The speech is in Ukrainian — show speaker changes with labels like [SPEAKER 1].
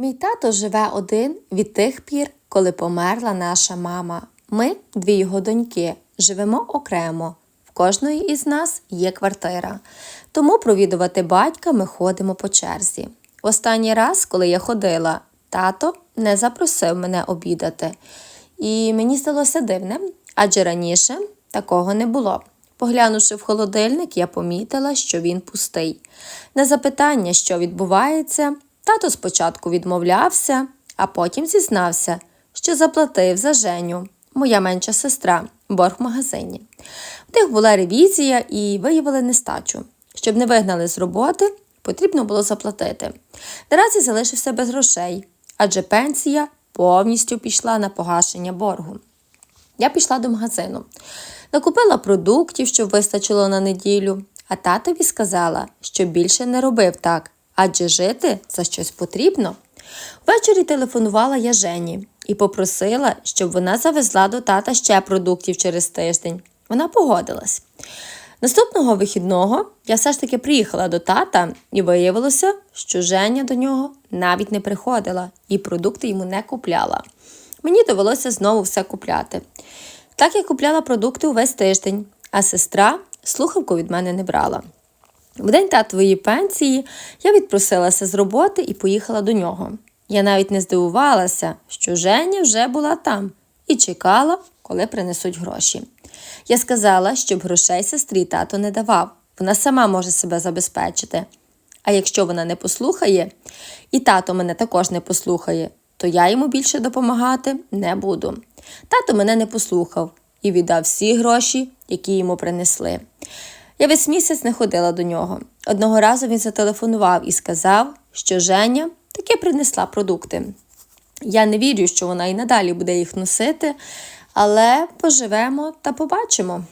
[SPEAKER 1] Мій тато живе один від тих пір, коли померла наша мама. Ми, дві його доньки, живемо окремо. В кожної із нас є квартира. Тому провідувати батька ми ходимо по черзі. Останній раз, коли я ходила, тато не запросив мене обідати. І мені здалося дивним, адже раніше такого не було. Поглянувши в холодильник, я помітила, що він пустий. На запитання, що відбувається, тато спочатку відмовлявся, а потім зізнався, що заплатив за Женю, моя менша сестра, борг в магазині. В них була ревізія і виявили нестачу. Щоб не вигнали з роботи, потрібно було заплатити. Наразі залишився без грошей, адже пенсія повністю пішла на погашення боргу. Я пішла до магазину, накупила продуктів, щоб вистачило на неділю, а татові сказала, що більше не робив так, адже жити за щось потрібно. Ввечері телефонувала я Жені і попросила, щоб вона завезла до тата ще продуктів через тиждень. Вона погодилась. Наступного вихідного я все ж таки приїхала до тата і виявилося, що Женя до нього навіть не приходила і продукти йому не купляла. Мені довелося знову все купляти. Так я купляла продукти увесь тиждень, а сестра слухавку від мене не брала. В день татової пенсії я відпросилася з роботи і поїхала до нього. Я навіть не здивувалася, що Женя вже була там і чекала, коли принесуть гроші. Я сказала, щоб грошей сестрі тато не давав, вона сама може себе забезпечити. А якщо вона не послухає, і тато мене також не послухає, то я йому більше допомагати не буду. Тато мене не послухав і віддав всі гроші, які йому принесли. Я весь місяць не ходила до нього. Одного разу він зателефонував і сказав, що Женя таки принесла продукти. Я не вірю, що вона і надалі буде їх носити, але поживемо та побачимо.